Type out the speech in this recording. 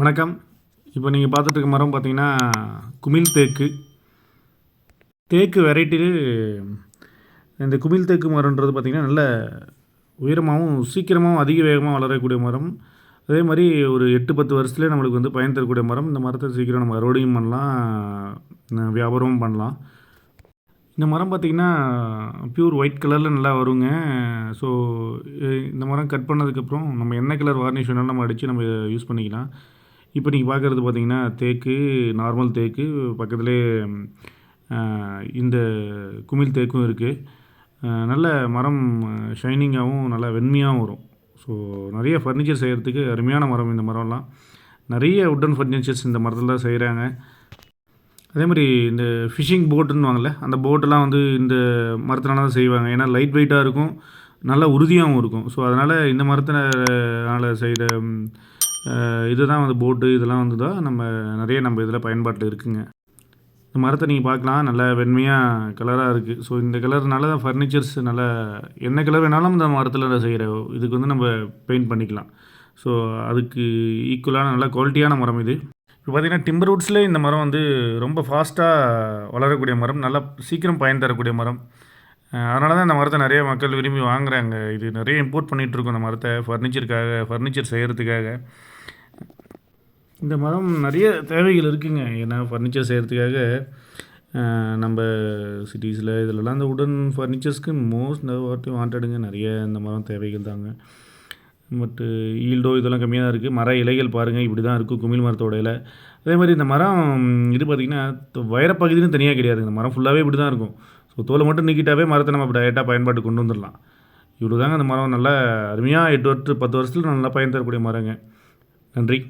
வணக்கம். இப்போ நீங்கள் பார்த்துட்டு இருக்க மரம் பார்த்தீங்கன்னா குமிழ் தேக்கு. தேக்கு வெரைட்டியில் இந்த குமிழ் தேக்கு மரம்ன்றது பார்த்திங்கன்னா நல்ல உயரமாகவும் சீக்கிரமாகவும் அதிக வேகமாக வளரக்கூடிய மரம். அதே மாதிரி ஒரு எட்டு பத்து வருஷத்துலேயே நம்மளுக்கு வந்து பயன் தரக்கூடிய மரம். இந்த மரத்தை சீக்கிரம் நம்ம அறுவடையும் பண்ணலாம். வியாபாரமும் பண்ணலாம். இந்த மரம் பார்த்திங்கன்னா பியூர் ஒயிட் கலரில் நல்லா வருங்க. ஸோ இந்த மரம் கட் பண்ணதுக்கப்புறம் நம்ம என்ன கலர் வார்னிஷ் வேணாலும் நம்ம அடித்து நம்ம யூஸ் பண்ணிக்கலாம். இப்போ நீங்கள் பார்க்குறது பார்த்தீங்கன்னா தேக்கு நார்மல் தேக்கு பக்கத்திலே இந்த குமிழ் தேக்கும் இருக்குது நல்ல மரம் ஷைனிங்காகவும் நல்லா வெண்மையாகவும் வரும். ஸோ நிறைய ஃபர்னிச்சர் செய்கிறதுக்கு அருமையான மரம் இந்த மரம்லாம். நிறைய உட்டன் ஃபர்னிச்சர்ஸ் இந்த மரத்தில் தான் செய்கிறாங்க அதே மாதிரி இந்த ஃபிஷிங் போட்டுன்னு வாங்கல அந்த போட்டெல்லாம் வந்து இந்த மரத்தினால தான் செய்வாங்க. ஏன்னா லைட் வெயிட்டாக இருக்கும் நல்லா உறுதியாகவும் இருக்கும். ஸோ அதனால் இந்த மரத்தினால செய்கிற இதுதான் வந்து போட்டு இதெல்லாம் வந்து தான் நம்ம நிறைய நம்ம இதில் பயன்பாட்டில் இருக்குங்க. இந்த மரத்தை நீங்கள் பார்க்கலாம் நல்லா வெண்மையாக கலராக இருக்குது ஸோ இந்த கலர்னால தான் ஃபர்னிச்சர்ஸ் நல்லா என்ன கலர் வேணாலும் இந்த மரத்தில் செய்கிற இதுக்கு வந்து நம்ம பெயிண்ட் பண்ணிக்கலாம். ஸோ அதுக்கு ஈக்குவலான நல்ல குவாலிட்டியான மரம் இது. இப்போ பார்த்தீங்கன்னா டிம்பர் வுட்ஸில் இந்த மரம் வந்து ரொம்ப ஃபாஸ்ட்டாக வளரக்கூடிய மரம் நல்லா சீக்கிரம் பயன் தரக்கூடிய மரம். அதனால தான் இந்த மரத்தை நிறைய மக்கள் விரும்பி வாங்குகிறாங்க இது நிறைய இம்போர்ட் பண்ணிகிட்ருக்கோம் இந்த மரத்தை ஃபர்னிச்சருக்காக ஃபர்னிச்சர் செய்கிறதுக்காக இந்த மரம் நிறைய தேவைகள் இருக்குங்க. ஏன்னா ஃபர்னிச்சர் செய்கிறதுக்காக நம்ம சிட்டிஸில் இதிலலாம் அந்த உடன் ஃபர்னிச்சர்ஸ்க்கு மோஸ்ட் வாட்டி வாண்டடுங்க நிறைய இந்த மரம் தேவைகள் தாங்க. பட்டு ஈல்டோ இதெல்லாம் கம்மியாக தான் இருக்குது மர இலைகள் பாருங்கள் இப்படி தான் இருக்கும். குமிழ் மரத்தோட இலை. அதே மாதிரி இந்த மரம் இது பார்த்திங்கன்னா வைரப்பகுதின்னு தனியாக கிடையாது. இந்த மரம் ஃபுல்லாகவே இப்படி தான் இருக்கும். ஸோ தோலை மட்டும் நீக்கிட்டாவே மரத்தை நம்ம டைரெக்டாக பயன்பாட்டு கொண்டு வந்துடலாம். இவ்வளோ தாங்க அந்த மரம். நல்லா அருமையாக எட்டு வருஷத்து பத்து வருஷத்துல நல்லா பயன் தரக்கூடிய மரங்க. நன்றி.